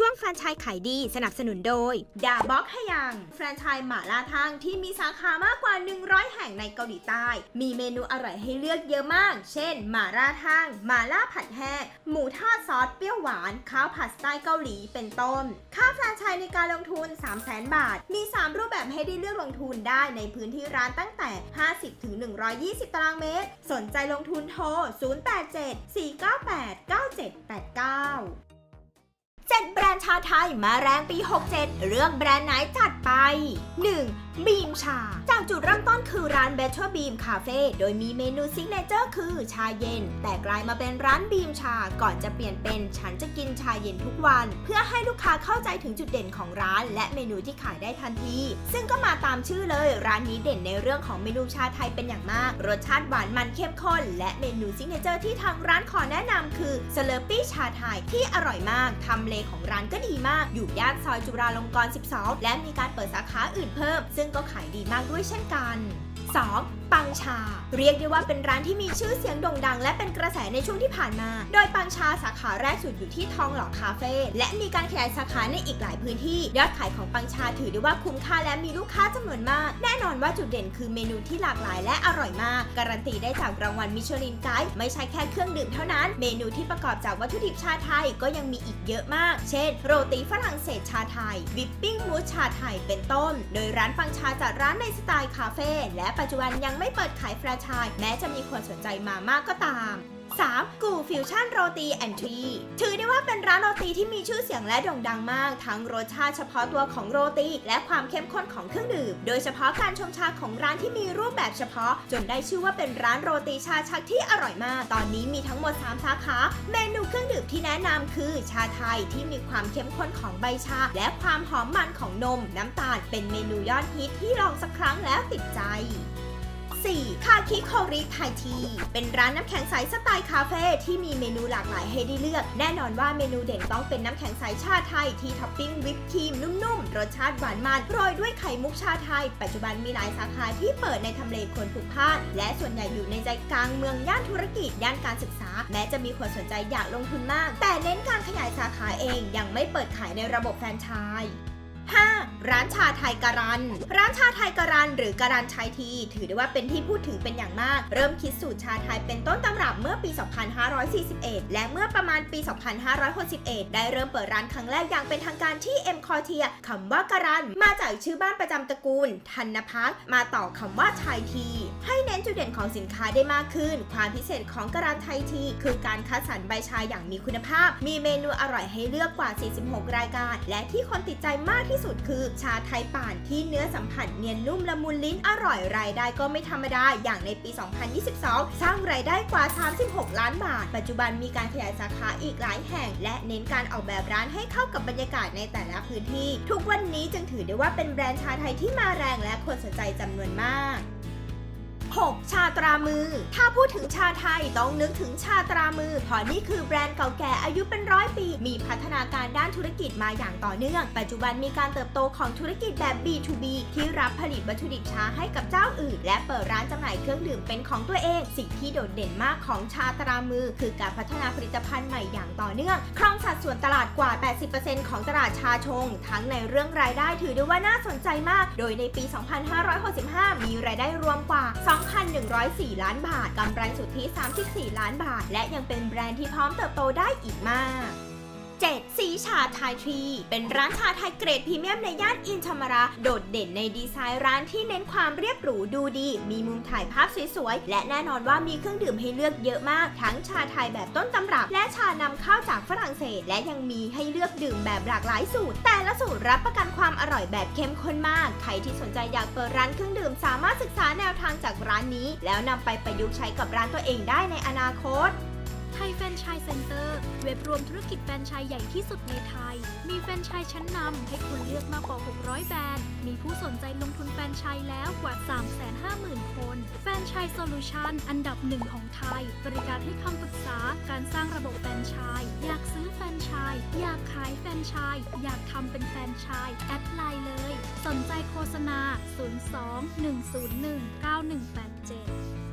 ช่วงแฟรนไชส์ขายดีสนับสนุนโดยดาบ็อกฮยัง แฟรนไชส์หม่าล่าทางที่มีสาขามากกว่า 100 แห่งในเกาหลีใต้ มีเมนูอร่อยให้เลือกเยอะมาก เช่น หม่าล่าทางหม่าล่าผัดแห้งหมูทอดซอสเปรี้ยวหวาน ข้าวผัดสไตล์เกาหลีเป็นต้น ค่าแฟรนไชส์ในการลงทุน 3 0 0 0 0 0 บาท มี 3 รูปแบบให้ได้เลือกลงทุนได้ในพื้นที่ร้านตั้งแต่ 50ถึง120 ตารางเมตร สนใจลงทุนโทร 087 498 9789เจ็ดแบ นด์ชาไทยมาแรงปี 67 เรื่องแบรนด์ไหนจัดไป 1. บีมชา จากจุดเริ่มต้นคือร้าน Better Beam Cafe โดยมีเมนูซิกเนเจอร์คือชาเย็น แต่กลายมาเป็นร้านบีมชา ก่อนจะเปลี่ยนเป็นฉันจะกินชาเย็นทุกวัน เพื่อให้ลูกค้าเข้าใจถึงจุดเด่นของร้าน และเมนูที่ขายได้ทันที ซึ่งก็มาตามชื่อเลยร้านนี้เด่นในเรื่องของเมนูชาไทยเป็นอย่างมาก รสชาติหวานมันเข้มข้น และเมนูซิกเนเจอร์ที่ทางร้านขอแนะนำคือสเลอปี้ชาไทยที่อร่อยมากทำเลของร้านก็ดีมาก อยู่ย่านซอยจุฬาลงกรณ์ 12 และมีการเปิดสาขาอื่นเพิ่ม ซึ่งก็ขายดีมากด้วยเช่นกัน 2. ปังชา เรียกได้ว่าเป็นร้านที่มีชื่อเสียงโด่งดัง และเป็นกระแสในช่วงที่ผ่านมา โดยปังชาสาขาแรกสุดอยู่ที่ทองหล่อคาเฟ่และมีการขยายสาขาในอีกหลายพื้นที่ ยอดขายของปังชาถือได้ว่าคุ้มค่าและมีลูกค้าจำนวนมาก แน่นอนว่าจุดเด่นคือเมนูที่หลากหลายและอร่อยมาก การันตีได้จากรางวัลมิชลินไกด์ไม่ใช่แค่เครื่องดื่มเท่านั้น เมนูที่ประกอบจากวัตถุดิบชาไทยก็ยังมีอีกเยอะมาก เช่น โรตีฝรั่งเศสชาไทย วิปปิ้งมูสชาไทยเป็นต้น โดยร้านปังชาจัดร้านในสไตล์คาเฟ่และปัจจุบันยังไม่เปิดขายแฟรนไชส์แม้จะมีคนสนใจมามากก็ตาม 3. กูฟิวชั่นโรตีแอนทรีถือได้ว่าเป็นร้านโรตีที่มีชื่อเสียงและโด่งดังมาก ทั้งรสชาติเฉพาะตัวของโรตี และความเข้มข้นของเครื่องดื่ม โดยเฉพาะการชงชาของร้านที่มีรูปแบบเฉพาะ จนได้ชื่อว่าเป็นร้านโรตีชาชักที่อร่อยมาก ตอนนี้มีทั้งหมด 3 สาขา เมนูเครื่องดื่มที่แนะนำคือ ชาไทยที่มีความเข้มข้นของใบชา และความหอมมันของนม น้ำตาลเป็นเมนูยอดฮิตที่ลองสักครั้งแล้วติดใจ 4. คาคิโคริไทยที เป็นร้านน้ำแข็งใสสไตล์คาเฟ่ที่มีเมนูหลากหลายให้ได้เลือก แน่นอนว่าเมนูเด่นต้องเป็นน้ำแข็งใสชาไทยที่ท็อปปิ้งวิปครีมนุ่มๆ รสชาติหวานมันโรยด้วยไข่มุกชาไทย ปัจจุบันมีหลายสาขาที่เปิดในทำเลคนพลุกพล่านและส่วนใหญ่อยู่ในใจกลางเมืองย่านธุรกิจย่านการศึกษา แม้จะมีคนสนใจอยากลงทุนมาก แต่เน้นการขยายสาขาเองยังไม่เปิดขายในระบบแฟรนไชส์ 5. ร้านชาไทยการัน ร้านชาไทยการัน หรือการันชายที ถือได้ว่าเป็นที่พูดถึงเป็นอย่างมาก เริ่มคิดสูตรชาไทยเป็นต้นตำรับเมื่อปี 2541 และเมื่อประมาณปี 2561 ได้เริ่มเปิดร้านครั้งแรกอย่างเป็นทางการที่เอ็มคอเทียคำว่าการัน มาจากชื่อบ้านประจำตระกูลธันพักมาต่อคำว่าชายที ให้เน้นจุดเด่นของสินค้าได้มากขึ้น ความพิเศษของการันไทยที คือการคัดสรรใบชาอย่างมีคุณภาพ มีเมนูอร่อยให้เลือกกว่า 46 รายการ และที่คนติดใจมากที่สุดคือ ชาไทยป่านที่เนื้อสัมผัสเนียนนุ่มละมุนลิ้นอร่อยรายได้ก็ไม่ธรรมดา อย่างในปี 2022 สร้างรายได้กว่า 36 ล้านบาท ปัจจุบันมีการขยายสาขาอีกหลายแห่ง และเน้นการออกแบบร้านให้เข้ากับบรรยากาศในแต่ละพื้นที่ ทุกวันนี้จึงถือได้ว่าเป็นแบรนด์ชาไทยที่มาแรงและคนสนใจจำนวนมาก 6. ชาตรามือ ถ้าพูดถึงชาไทยต้องนึกถึงชาตรามือเพราะนี่คือแบรนด์เก่าแก่อายุเป็นร้อยปี มีพัฒนาการด้านธุรกิจมาอย่างต่อเนื่อง ปัจจุบันมีการเติบโตของธุรกิจแบบ B2B ที่รับผลิตวัตถุดิบชาให้กับเจ้าอื่น และเปิดร้านจำหน่ายเครื่องดื่มเป็นของตัวเอง สิ่งที่โดดเด่นมากของชาตรามือ คือการพัฒนาผลิตภัณฑ์ใหม่อย่างต่อเนื่องครองสัดส่วนตลาดกว่า 80%ของตลาดชาชง ทั้งในเรื่องรายได้ถือได้ว่าน่าสนใจมาก โดยในปี 2565 มีรายได้รวมกว่า2 1,104 ล้านบาท กำไรสุทธิ 34 ล้านบาท และยังเป็นแบรนด์ที่พร้อมเติบโตได้อีกมาก 7. สีชาไทยทรี เป็นร้านชาไทยเกรดพรีเมียมในย่านอินธรรมระ โดดเด่นในดีไซน์ร้านที่เน้นความเรียบหรูดูดี มีมุมถ่ายภาพสวยๆ และแน่นอนว่ามีเครื่องดื่มให้เลือกเยอะมาก ทั้งชาไทยแบบต้นตำรับ และชานำเข้าจากฝรั่งเศส และยังมีให้เลือกดื่มแบบหลากหลายสูตร แต่ละสูตรรับประกันความอร่อยแบบเข้มข้นมาก ใครที่สนใจอยากเปิดร้านเครื่องดื่มสามารถศึกษาแนวทางจากร้านนี้ แล้วนำไปประยุกต์ใช้กับร้านตัวเองได้ในอนาคตไทยแฟรนไชส์เซ็นเตอร์ เว็บรวมธุรกิจแฟรนไชส์ใหญ่ที่สุดในไทย มีแฟรนไชส์ชั้นนำให้คุณเลือกมากกว่า 600 แบรนด์ มีผู้สนใจลงทุนแฟรนไชส์แล้วกว่า 350,000 คน แฟรนไชส์โซลูชันอันดับหนึ่งของไทย บริการให้คำปรึกษา การสร้างระบบแฟรนไชส์อยากซื้อแฟรนไชส์อยากขายแฟรนไชส์อยากทำเป็นแฟรนไชส์แอดไลน์เลย สนใจโฆษณา 02 101 9187